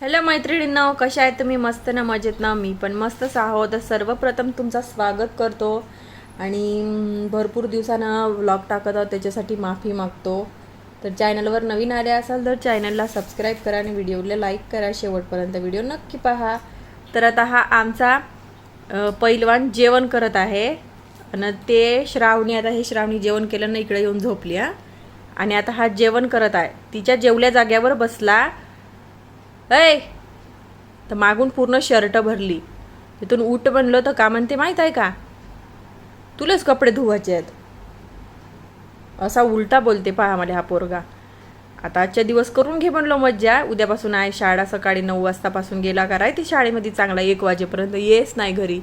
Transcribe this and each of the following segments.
Hello मैत्रिणींना कशा आहेत तुम्ही? मस्त ना मजेत ना? मी पण मस्तच आहोत. तर सर्वप्रथम तुमचा स्वागत करतो आणि भरपूर दिवसानं व्लॉग टाकत आहोत. त्याच्यासाठी माफी मागतो. तर चॅनलवर नवीन आले असाल तर चॅनलला सबस्क्राईब करा आणि व्हिडिओला लाईक करा. शेवटपर्यंत व्हिडिओ नक्की पहा. तर आता हा आमचा पैलवान जेवण करत आहे. आणि ते श्रावणी आता हे श्रावणी जेवण केलं ना इकडे येऊन झोपली हां. आणि आता हा जेवण करत आहे. तिच्या जेवल्या जाग्यावर बसला. ऐ तर मागून पूर्ण शर्ट भरली. तिथून उठ बनलो तर का म्हणते माहीत आहे का? तुलाच कपडे धुवायचे आहेत. असा उलटा बोलते पहा मला हा पोरगा. आता आजच्या दिवस करून घे म्हणलो मज्जा. उद्यापासून आहे शाळा सकाळी नऊ वाजतापासून गेला का राय ती शाळेमध्ये चांगला एक वाजेपर्यंत येस नाही घरी.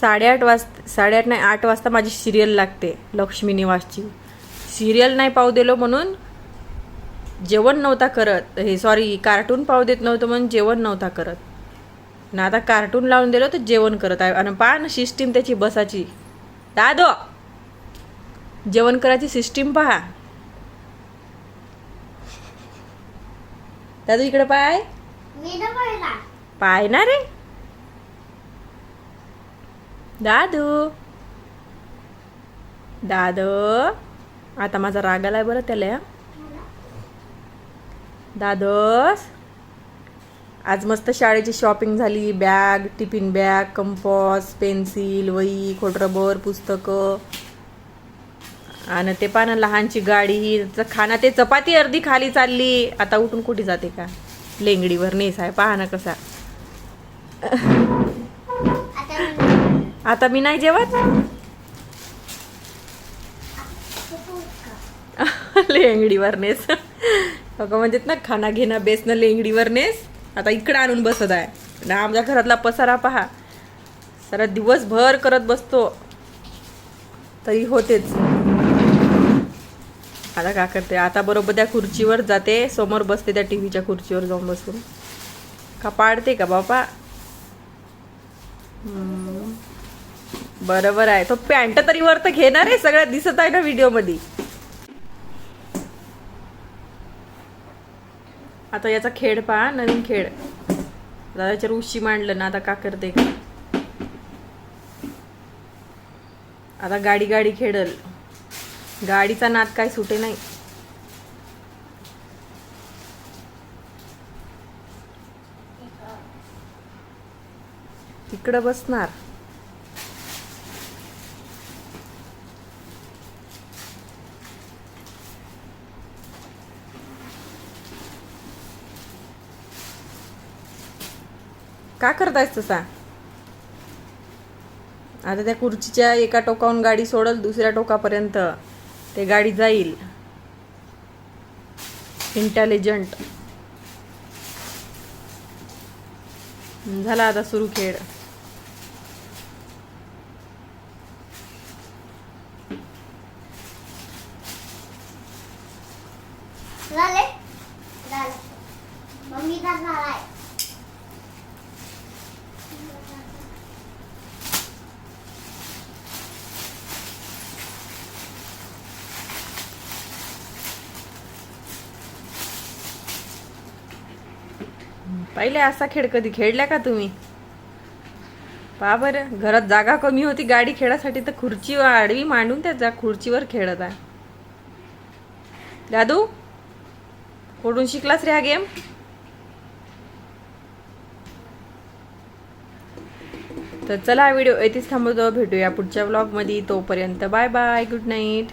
साडेआठ वाजता साडेआठ नाही आठ वाजता माझी सिरियल लागते लक्ष्मी निवासची. सिरियल नाही पाहू दिलो म्हणून जेवण नव्हता करत. हे सॉरी कार्टून पाहू देत नव्हतं म्हणून जेवण नव्हता करत. ना आता कार्टून लावून दिलं तर जेवण करत आहे. आणि पहा ना सिस्टीम त्याची बसाची. दादो! जेवण करायची सिस्टीम पहा. दादू इकडे पाय. पाय ना रे. दादू. दादू. आता माझा राग आलाय बरं त्याला. दादस. आज मस्त शाळेची शॉपिंग झाली. Bag tiffin bag compass pencil वही खोटरबर पुस्तकं. आणि ते पाना लहानची गाडी खाना ते चपाती अर्धी खाली चालली. आता उठून कुठे जाते का? लेंगडीवर नेस आहे पहा ना कसा. आता मी आता मी नाही जेवत लेंगडीवर नेस. अगं म्हणजेत ना खाना घेणं बेसनं लेंगडीवर नेस. आता इकडं आणून बसत आहे. ना आमच्या घरातला पसारा पहा. सारा दिवसभर करत बसतो. तरी होतेच. आता का करते? आता बरोबर त्या खुर्चीवर जाते. समोर बसते त्या टी व्हीच्या खुर्चीवर जाऊन बसून. का पाडते का बापा बरोबर आहे. तो पॅन्ट तरी वर तर घेणार आहे. सगळ्यात दिसत आहे ना व्हिडिओमध्ये आता याचा खेळ पहा नवीन खेळ. आता उशी मांडलं ना आता का करते? का आता गाडी गाडी खेळल. गाडीचा नाद काय सुटे नाही. तिकडं बसणार. का करतायस तसा? आता त्या खुर्चीच्या एका टोकाहून गाडी सोडल दुसऱ्या टोकापर्यंत ते गाडी जाईल. इंटेलिजंट झाला आता सुरू खेळ. झाले? मम्मीचा झालाय. पहिले असा खेळ कधी खेळल्या का तुम्ही? पहा बरं घरात जागा कमी होती गाडी खेळासाठी तर खुर्ची आडवी मांडून त्या जा खुर्चीवर खेळत आहे. दादू कुठून शिकलास रे हा गेम? तर चला व्हिडिओ येथेच थांबवतो. भेटूया पुढच्या ब्लॉगमध्ये तोपर्यंत बाय बाय. Good night